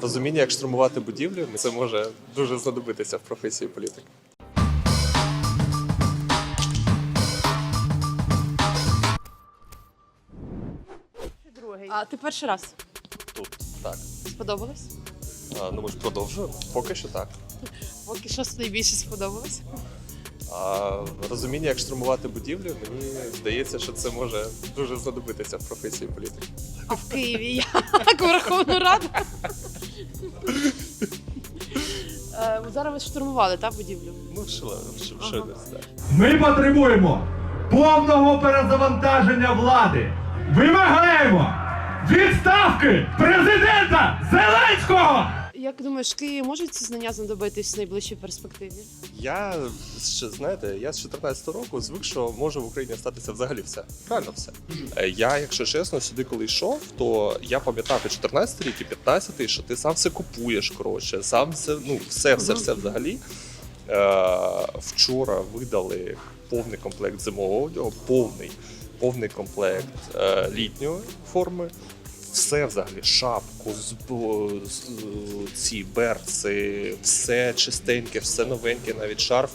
розуміння, як штурмувати будівлю, це може дуже знадобитися в професії політика. А ти перший раз Тут так. сподобалось? А, ну ми ж продовжуємо. Поки що так. Поки що найбільше сподобалось. А розуміння, як штурмувати будівлю, мені здається, що це може дуже знадобитися в професії політика. А в Києві як Верховну Раду. Е, Зараз ви штурмували та будівлю. Ну, шила, ш- десь, так. Ми потребуємо повного перезавантаження влади. Вимагаємо відставки президента Зеленського! Як думаєш, Києві можуть ці знання знадобитись в найближчій перспективі? Я ще знаєте, я з 14 року звик, що може в Україні статися взагалі все. Реально все. Е, Я, якщо чесно, сюди коли йшов, то я пам'ятав і 14 рік, і 15, що ти сам все купуєш, коротше, сам все, ну все, все, все взагалі. Е, вчора видали повний комплект зимового одягу, повний, повний комплект е, літньої форми. Все взагалі, з- ці берці, все чистеньке, все новеньке, навіть шарф.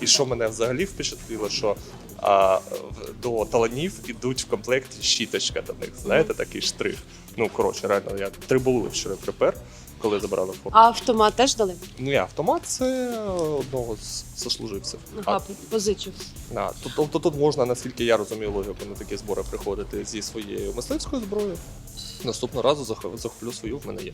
І що мене взагалі впечатлило, що а, до таланів ідуть в комплекті щіточка до них, знаєте, такий штрих. Ну, коротше, реально, я три були вчора припер, коли забрали в А автомат теж дали? Ну, я автомат це одного з сослуживців. Ага, позичив. Да. тут, тобто тут можна, наскільки я розумію логіку, на такі збори приходити зі своєю мисливською зброєю. Наступного разу зах- захоплю свою, в мене є.